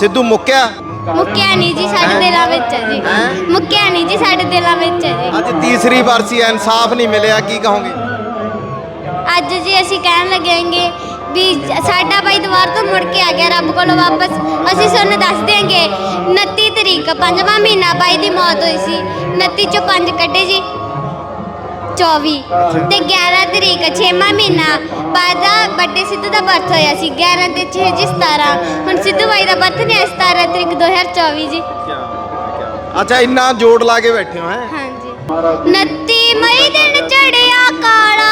ਸਿੱਧੂ ਮੁੱਕਿਆ? ਮੁੱਕਿਆ ਨਹੀਂ ਜੀ ਸਾਡੇ ਦਿਲਾਂ ਵਿੱਚ ਹੈ ਜੀ? ਮੁੱਕਿਆ ਨਹੀਂ ਜੀ ਸਾਡੇ ਦਿਲਾਂ ਵਿੱਚ ਹੈ ਜੀ। ਅੱਜ ਤੀਸਰੀ ਵਾਰਸੀ ਹੈ ਇਨਸਾਫ ਨਹੀਂ ਮਿਲਿਆ ਕੀ ਕਹੋਗੇ? ਅੱਜ ਜੀ ਅਸੀਂ ਕਹਿਣ ਲੱਗਾਂਗੇ ਵੀ ਸਾਡਾ ਬਾਈ ਦੁਬਾਰ ਤੋਂ ਮੁੜ ਕੇ ਆ ਗਿਆ ਰੱਬ ਕੋਲੋਂ ਵਾਪਸ। ਅਸੀਂ ਤੁਹਾਨੂੰ ਦੱਸ ਦਿਆਂਗੇ 29 ਤਰੀਕ ਪੰਜਵਾਂ ਮਹੀਨਾ ਬਾਈ ਦੀ ਮੌਤ ਹੋਈ ਸੀ। 29 ਚੋਂ 5 ਕੱਢੇ ਜੀ। 24 ਤੇ 11 ਤਰੀਕ 6ਵਾਂ ਮਹੀਨਾ। ਬਾਈ ਦਾ ਵੱਡੇ ਸਿੱਧੂ ਦਾ ਬਰਥ ਹੋਇਆ ਸੀ 11 ਤੇ 6 ਜੀ 17 ਹੁਣ ਸਿੱਧੂ ਬਾਈ ਦਾ ਬਰਥ ਹੈ 17 ਤਰੀਕ 2024 ਜੀ। ਅੱਛਾ ਇੰਨਾ ਜੋੜ ਲਾ ਕੇ ਬੈਠੇ ਹੋ ਹੈ? ਹਾਂਜੀ। 29 ਮਈ ਦਿਨ ਚੜਿਆ ਕਾਲਾ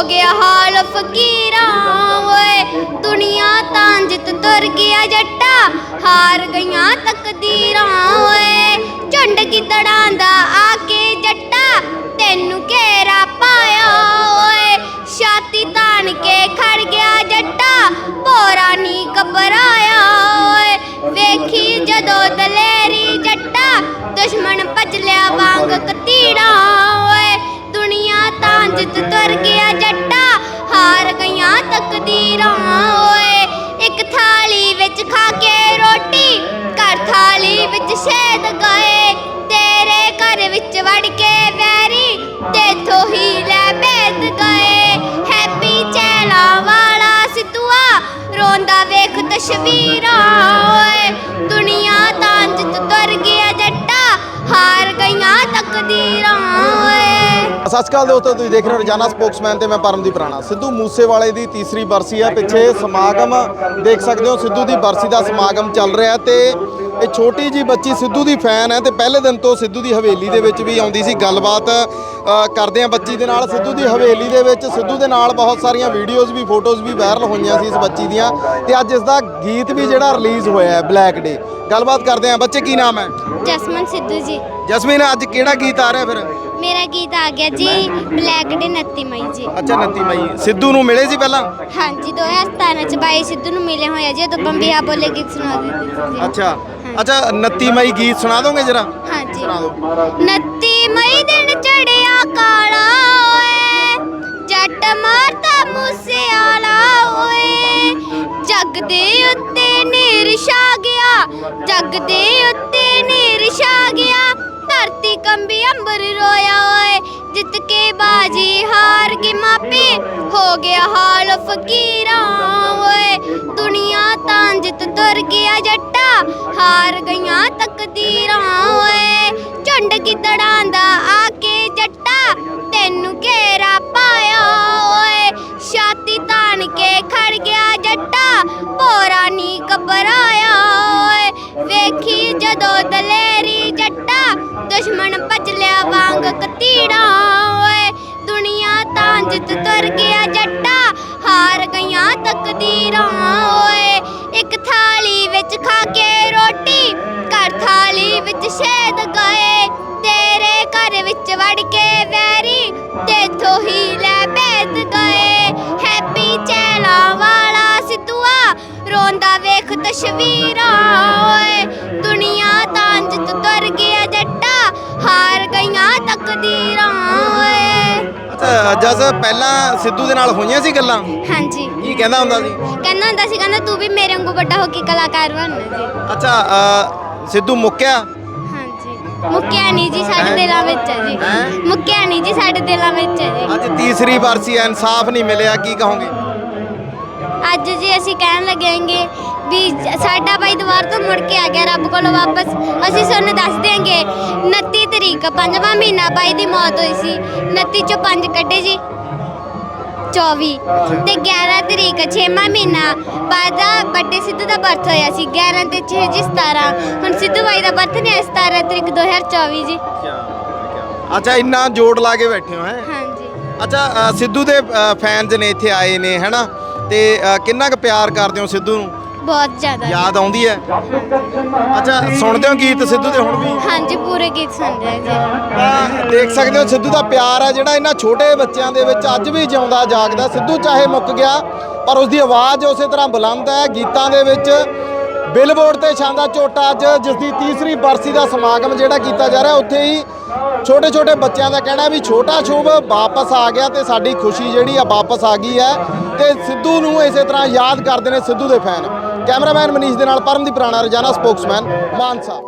ਹੋ ਗਿਆ ਹਾਲ ਫਕੀਰਾਂ, ਓਏ, ਦੁਨੀਆ ਤਾਂ ਜਿੱਤ ਤੁਰ ਗਿਆ ਜੱਟਾ, ਹਾਰ ਗਈਆਂ ਤਕਦੀਰਾਂ, ਓਏ, ਝੁੰਡ ਗਿੱਦੜਾਂ ਦਾ ਆ ਕੇ ਜੱਟਾ, ਤੈਨੂੰ ਘੇਰਾ ਪਾ ਵੇਖ ਓਏ, ਦੁਨੀਆ ਤਾਂ ਜਿੱਤ ਤੁਰ ਗਿਆ ਜੱਟਾ, ਹਾਰ ਗਈਆਂ ਤਕਦੀਰਾਂ ਓਏ। ਸਤਿ ਸ਼੍ਰੀ ਅਕਾਲ ਦੋਸਤੋ, ਤੁਸੀਂ ਦੇਖ ਰਹੇ ਹੋ ਰੋਜ਼ਾਨਾ ਸਪੋਕਸਮੈਨ ਤੇ ਮੈਂ ਪਰਮਦੀਪ ਰਾਣਾ। ਸਿੱਧੂ ਮੂਸੇਵਾਲੇ ਦੀ ਤੀਸਰੀ ਬਰਸੀ ਹੈ ਪਿੱਛੇ ਸਮਾਗਮ ਦੇਖ ਸਕਦੇ ਹੋ, ਸਿੱਧੂ ਦੀ ਬਰਸੀ ਦਾ ਸਮਾਗਮ ਚੱਲ ਰਿਹਾ ਤੇ ਇਹ ਛੋਟੀ ਜੀ ਬੱਚੀ ਸਿੱਧੂ ਦੀ ਫੈਨ ਹੈ ਤੇ ਪਹਿਲੇ ਦਿਨ ਤੋਂ ਸਿੱਧੂ ਦੀ ਹਵੇਲੀ ਦੇ ਵਿੱਚ ਵੀ ਆਉਂਦੀ ਸੀ ਗੱਲਬਾਤ ਕਰਦੇ ਆ ਬੱਚੀ ਦੇ ਨਾਲ। ਸਿੱਧੂ ਦੀ ਹਵੇਲੀ ਦੇ ਵਿੱਚ ਸਿੱਧੂ ਦੇ ਨਾਲ ਬਹੁਤ ਸਾਰੀਆਂ ਵੀਡੀਓਜ਼ ਵੀ ਫੋਟੋਜ਼ ਵੀ ਵਾਇਰਲ ਹੋਈਆਂ ਸੀ ਇਸ ਬੱਚੀ ਦੀਆਂ ਤੇ ਅੱਜ ਇਸ ਦਾ ਗੀਤ ਵੀ ਜਿਹੜਾ ਰਿਲੀਜ਼ ਹੋਇਆ ਹੈ ਬਲੈਕ ਡੇ ਗੱਲਬਾਤ ਕਰਦੇ ਆ ਬੱਚੇ ਕੀ ਨਾਮ ਹੈ? ਜਸਮਨ ਸਿੱਧੂ ਜੀ। ਜਸਮੀਨ ਅੱਜ ਕਿਹੜਾ ਗੀਤ ਆ ਰਿਹਾ ਫਿਰ? ਮੇਰਾ ਗੀਤ ਆ ਗਿਆ ਜੀ ਬਲੈਕ ਡੇ 29 ਮਈ ਜੀ। ਅੱਛਾ 29 ਮਈ। ਸਿੱਧੂ ਨੂੰ ਮਿਲੇ ਸੀ ਪਹਿਲਾਂ? ਹਾਂਜੀ 2017 ਚ ਬਾਈ ਸਿੱਧੂ ਨੂੰ ਮਿਲੇ ਹੋਏ ਆ ਜੀ ਉਦੋਂ ਬੰਬੀਹਾ ਬੋਲੇ ਗੀਤ ਸੁਣਾ ਜੀ। ਅੱਛਾ। ਅੱਛਾ 29 ਮਈ ਗੀਤ ਸੁਣਾ ਦੋਗੇ ਜਰਾ? ਹਾਂਜੀ। ਸੁਣਾ ਦਿਓ। 29 ਮਈ ਦਿਨ ਚੜਿਆ ਕਾਲਾ ਓਏ ਜੱਟ ਮਾਰਦਾ ਮੂਸੇ ਆਲਾ ਓਏ। ਜੱਗ ਦੇ ਉੱਤੇ ਨੀਰ ਛਾ ਗਿਆ ਜੱਗ ਦੇ ਉੱਤੇ ਨੀਰ ਛਾ ਗਿਆ। ਧਰਤੀ ਕੰਬੀ ਅੰਬਰ ਰੋਇਆ ਓਏ ਜਿੱਤ ਕੇ ਬਾਜੀ ਹਾਰ ਕੇ ਮਾਪੇ। ਹੋ ਗਿਆ ਹਾਲ ਫਕੀਰਾਂ ਓਏ ਦੁਨੀਆ ਤਾਂ ਜਿੱਤ ਤੁਰ ਗਿਆ ਜੱਟਾ ਹਾਰ ਗਈਆਂ ਤਕਦੀਰਾਂ ਓਏ। ਝੁੰਡ ਗਿੱਦੜਾਂ ਦਾ ਆ ਕੇ ਜੱਟਾ, ਤੈਨੂੰ ਘੇਰਾ ਪਾਇਆ ਓਏ। ਛਾਤੀ ਤਾਣ ਕੇ ਖੜ ਗਿਆ ਜੱਟਾ, ਭੋਰਾ ਨੀ ਘਬਰਾਇਆ ਓਏ। ਵੇਖੀ ਜਦੋਂ ਦਲੇਰੀ ਜੱਟਾ, ਦੁਸ਼ਮਣ ਭੱਜ ਲਿਆ ਵਾਂਗ ਕਤੀੜਾ ਓਏ। ਦੁਨੀਆ ਤਾਂ ਜਿੱਤ ਤੁਰ ਗਿਆ ਜੱਟਾ, ਹਾਰ ਗਈਆਂ ਤਕਦੀਰਾਂ ਰੋਂਦਾ ਵੇਖ ਤਸਵੀਰਾਂ ਓਏ ਦੁਨੀਆ ਤਾਂ ਜਿੱਤ ਤੁਰ ਗਿਆ ਜੱਟਾ ਹਾਰ ਗਈਆਂ ਤਕਦੀਰਾਂ ਓਏ। ਅੱਛਾ ਜਸ ਪਹਿਲਾਂ ਸਿੱਧੂ ਦੇ ਨਾਲ ਹੋਈਆਂ ਸੀ ਗੱਲਾਂ? ਹਾਂਜੀ। ਕੀ ਕਹਿੰਦਾ ਹੁੰਦਾ ਸੀ? ਕਹਿੰਦਾ ਹੁੰਦਾ ਸੀ ਕਹਿੰਦਾ ਤੂੰ ਵੀ ਮੇਰੇ ਵਾਂਗੂ ਵੱਡਾ ਹੋ ਕੇ ਕਲਾਕਾਰ ਬਣਨਾ ਜੀ। ਅੱਛਾ ਸਿੱਧੂ ਮੁੱਕਿਆ? ਹਾਂਜੀ। ਮੁੱਕਿਆ ਨਹੀਂ ਜੀ ਸਾਡੇ? ਦਿਲਾਂ ਵਿੱਚ ਹੈ? ਜੀ? ਮੁੱਕਿਆ ਨਹੀਂ ਜੀ ਸਾਡੇ ਦਿਲਾਂ ਵਿੱਚ ਹੈ ਜੀ। ਅੱਜ ਤੀਸਰੀ ਵਾਰਸੀ ਹੈ ਇਨਸਾਫ ਨਹੀਂ ਮਿਲਿਆ ਕੀ ਕਹੋਗੇ? ਅੱਜ ਜੀ ਅਸੀਂ ਕਹਿਣ ਲੱਗਾਂਗੇ ਵੀ ਸਾਡਾ ਬਾਈ ਦੁਬਾਰ ਤੋਂ ਮੁੜ ਕੇ ਆ ਗਿਆ ਰੱਬ ਕੋਲੋਂ ਵਾਪਸ। ਅਸੀਂ ਤੁਹਾਨੂੰ ਦੱਸ ਦਿਆਂਗੇ 29 ਤਰੀਕ ਪੰਜਵਾਂ ਮਹੀਨਾ ਬਾਈ ਦੀ ਮੌਤ ਹੋਈ ਸੀ। 29 ਚੋਂ 5 ਕੱਢੇ ਜੀ। 24 ਤੇ 11 ਤਰੀਕ 6ਵਾਂ ਮਹੀਨਾ ਬਾਈ ਦਾ ਵੱਡੇ ਸਿੱਧੂ ਦਾ ਬਰਥ ਹੋਇਆ ਸੀ। 11 ਤੇ 6 ਜੀ 17 ਹੁਣ ਸਿੱਧੂ ਬਾਈ ਦਾ ਬਰਥ ਹੈ 17 ਤਰੀਕ 2024 ਜੀ। ਅੱਛਾ ਇੰਨਾ ਜੋੜ ਲਾ ਕੇ ਬੈਠੇ ਹੋ ਹੈ? ਹਾਂਜੀ। ਅੱਛਾ ਸਿੱਧੂ ਦੇ ਫੈਨਸ ਨੇ ਇੱਥੇ ਆਏ ਨੇ ਹੈਨਾ? ਤੇ ਅ, ਕਿੰਨਾ ਕੁ ਪਿਆਰ ਕਰਦੇ ਹੋ ਸਿੱਧੂ ਨੂੰ? ਬਹੁਤ ਜ਼ਿਆਦਾ ਯਾਦ ਆਉਂਦੀ ਹੈ? ਅੱਛਾ ਸੁਣਦੇ ਹੋ ਗੀਤ ਸਿੱਧੂ ਦੇ ਹੁਣ ਵੀ? ਹਾਂਜੀ ਪੂਰੇ ਗੀਤ ਸੁਣਦੇ ਜੀ। ਤਾਂ ਦੇਖ ਸਕਦੇ ਹੋ ਸਿੱਧੂ ਦਾ ਪਿਆਰ ਹੈ ਜਿਹੜਾ ਇਹਨਾਂ ਛੋਟੇ ਬੱਚਿਆਂ ਦੇ ਵਿੱਚ ਅੱਜ ਵੀ ਜਿਉਂਦਾ ਜਾਗਦਾ। ਸਿੱਧੂ ਚਾਹੇ ਮੁੱਕ ਗਿਆ ਪਰ ਉਸ ਦੀ ਆਵਾਜ਼ ਉਸੇ ਤਰ੍ਹਾਂ ਬੁਲੰਦ ਹੈ। ਗੀਤਾਂ ਦੇ ਵਿੱਚ ਬਿਲਬੋਰਡ ਤੇ ਛਾਂਦਾ ਝੋਟਾ ਅੱਜ ਜਿਸ ਦੀ ਤੀਸਰੀ ਬਰਸੀ ਦਾ ਸਮਾਗਮ ਜਿਹੜਾ ਕੀਤਾ ਜਾ ਰਿਹਾ ਉੱਥੇ ਹੀ ਛੋਟੇ ਛੋਟੇ ਬੱਚਿਆਂ ਦਾ ਕਹਿਣਾ ਵੀ ਛੋਟਾ ਸ਼ੁਭ ਵਾਪਸ ਆ ਗਿਆ ਤੇ ਸਾਡੀ ਖੁਸ਼ੀ ਜਿਹੜੀ ਆ ਵਾਪਸ ਆ ਗਈ ਹੈ ਤੇ ਸਿੱਧੂ ਨੂੰ ਇਸੇ ਤਰ੍ਹਾਂ ਯਾਦ ਕਰਦੇ ਨੇ ਸਿੱਧੂ ਦੇ ਫੈਨ। ਕੈਮਰਾਮੈਨ ਮਨੀਸ਼ ਦੇ ਨਾਲ ਪਰਮਦੀਪ ਰਾਣਾ, ਰੋਜ਼ਾਨਾ ਸਪੋਕਸਮੈਨ, ਮਾਨਸਾ।